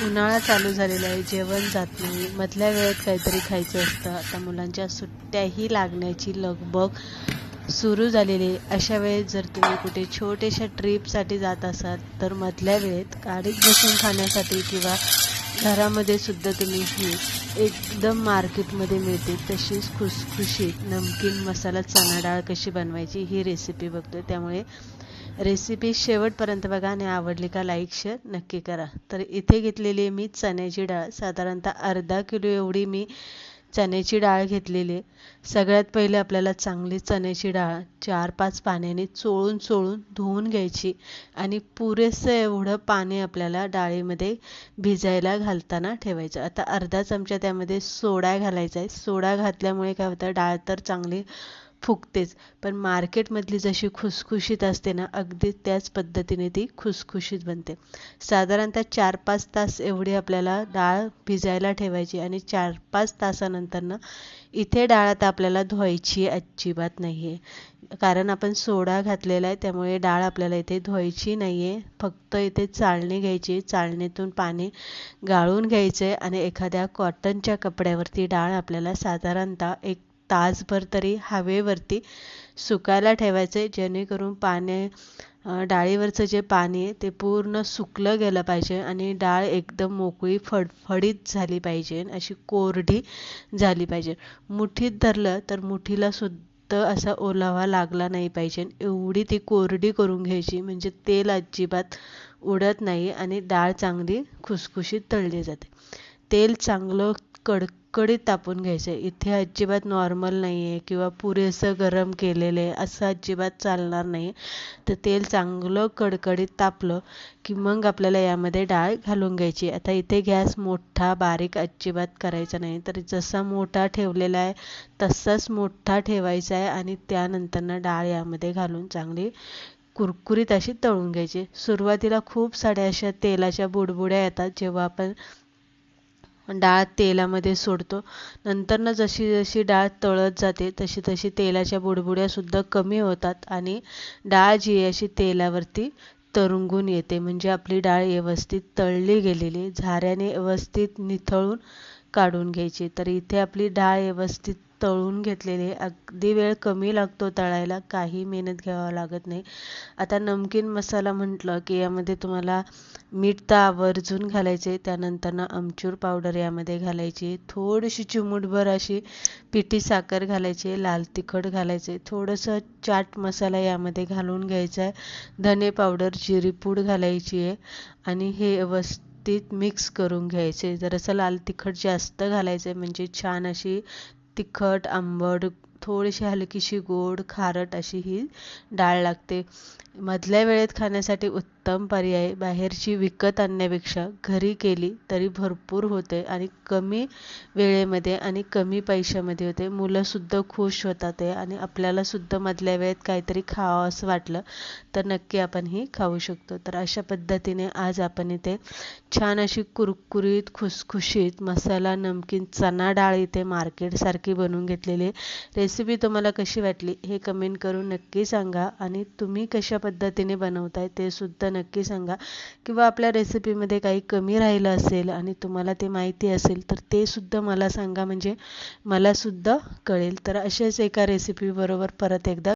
उन्हाळा चालू झालेला आहे जेवण जात नाही. मधल्या वेळेत काहीतरी खायचं असतं. आता मुलांच्या सुट्ट्याही लागण्याची लगबग सुरू झालेली आहे. अशा वेळेत जर तुम्ही कुठे छोट्याशा ट्रीपसाठी जात असाल तर मधल्या वेळेत गाडीत बसून खाण्यासाठी किंवा घरामध्ये सुद्धा तुम्ही ही एकदम मार्केटमध्ये मिळते. तशीच खुसखुशीत नमकीन मसाला चणा डाळ कशी बनवायची ही रेसिपी बघतो त्यामुळे रेसिपी शेवटपर्यंत बघा आणि आवडली का लाईक शेअर नक्की करा. तर इथे घेतलेली आहे मी चण्याची डाळ. साधारणतः अर्धा किलो एवढी मी चण्याची डाळ घेतलेली आहे. सगळ्यात पहिले आपल्याला चांगली चण्याची डाळ चार पाच पाण्याने चोळून चोळून धुवून घ्यायची आणि पुरेसं एवढं पाणी आपल्याला डाळीमध्ये भिजायला घालताना ठेवायचं. आता अर्धा चमचा त्यामध्ये सोडा घालायचा आहे. सोडा घातल्यामुळे काय होतं? डाळ तर चांगली फुगतेच. पण मार्केटमधली जशी खुसखुशीत असते ना अगदी त्याच पद्धतीने ती खुसखुशीत बनते. साधारणतः चार पाच तास एवढी आपल्याला डाळ भिजायला ठेवायची आणि चार पाच तासानंतर ना इथे डाळ आता आपल्याला धुवायची अजिबात नाही आहे कारण आपण सोडा घातलेला आहे त्यामुळे डाळ आपल्याला इथे धुवायची नाही आहे फक्त इथे चाळणी घ्यायची चाळणीतून पाणी गाळून घ्यायचं आहे आणि एखाद्या कॉटनच्या कपड्यावरती डाळ आपल्याला साधारणतः एक तासभर तरी हवेवरती सुकायला ठेवायचं आहे जेणेकरून पाणी डाळीवरचं जे पाणी आहे ते पूर्ण सुकलं गेलं पाहिजे आणि डाळ एकदम मोकळी फडफडीत झाली पाहिजे अशी कोरडी झाली पाहिजे. मुठीत धरलं तर मुठीला सुद्धा असा ओलावा लागला नाही पाहिजे एवढी ती कोरडी करून घ्यायची म्हणजे तेल अजिबात उडत नाही आणि डाळ चांगली खुसखुशीत तळली जाते. तेल चांगलं कडीत तापून घ्यायचे. इथे अजिबात नॉर्मल नाही आहे किंवा पुरेसं गरम केलेलं आहे असं अजिबात चालणार नाही. तर तेल चांगलं कडकडीत तापलं की मग आपल्याला यामध्ये डाळ घालून घ्यायची. आता इथे गॅस मोठा बारीक अजिबात करायचा नाही. तर जसा मोठा ठेवलेला आहे तसाच मोठा ठेवायचा आहे आणि त्यानंतरनं डाळ यामध्ये घालून चांगली कुरकुरीत अशी तळून घ्यायची. सुरुवातीला खूप साऱ्या अशा तेलाच्या बुडबुड्या येतात जेव्हा आपण डाळ तेलामध्ये सोडतो. नंतरनं जशी जशी डाळ तळत जाते तशी तशी तेलाच्या बुडबुड्यासुद्धा कमी होतात आणि डाळ जी आहे अशी तेलावरती तरंगून येते. म्हणजे आपली डाळ व्यवस्थित तळली गेलेली झाऱ्याने व्यवस्थित निथळून काढून घ्यायची. तर इथे आपली डाळ व्यवस्थित तळून घेतलेले. अगदी वेळ कमी लागतो तळायला. काही मेहनत घ्यावं लागत नाही. आता नमकीन मसाला म्हटलं की यामध्ये तुम्हाला मीठ तर आवर्जून घालायचे. त्यानंतरनं आमचूर पावडर यामध्ये घालायची. थोडीशी चिमूटभर अशी पिठी साखर घालायची. लाल तिखट घालायचे. थोडंसं चाट मसाला यामध्ये घालून घ्यायचा. आहे धने पावडर जिरीपूड घालायची आहे. आणि हे व्यवस्थित मिक्स करून घ्यायचे. जरासं लाल तिखट जास्त घालायचं म्हणजे छान अशी तिखट आंबट थोडीशी हलकीशी गोड खारट अशी ही डाळ लागते. मधल्या वेळेत खाण्यासाठी उत्तम पर्याय बाहेरची विकत आणण्यापेक्षा घरी केली तरी भरपूर होते आणि कमी वेळेमध्ये आणि कमी पैशामध्ये होते. मुलंसुद्धा खुश होतात आणि आपल्यालासुद्धा मधल्या वेळेत काहीतरी खावं असं वाटलं तर नक्की आपण ही खाऊ शकतो. तर अशा पद्धतीने आज आपण इथे छान अशी कुरकुरीत खुसखुशीत मसाला नमकीन चना डाळ इथे मार्केटसारखी बनवून घेतलेली रेसिपी तुम्हाला कशी वाटली हे कमेंट करून नक्की सांगा आणि तुम्ही कशा पद्धतीने बनवताय ते सुद्धा नक्की सांगा. किंवा आपल्या रेसिपीमध्ये काही कमी राहिलं असेल आणि तुम्हाला ते माहिती असेल तर ते सुद्धा मला सांगा. म्हणजे मलासुद्धा कळेल. तर अशाच एका रेसिपीबरोबर परत एकदा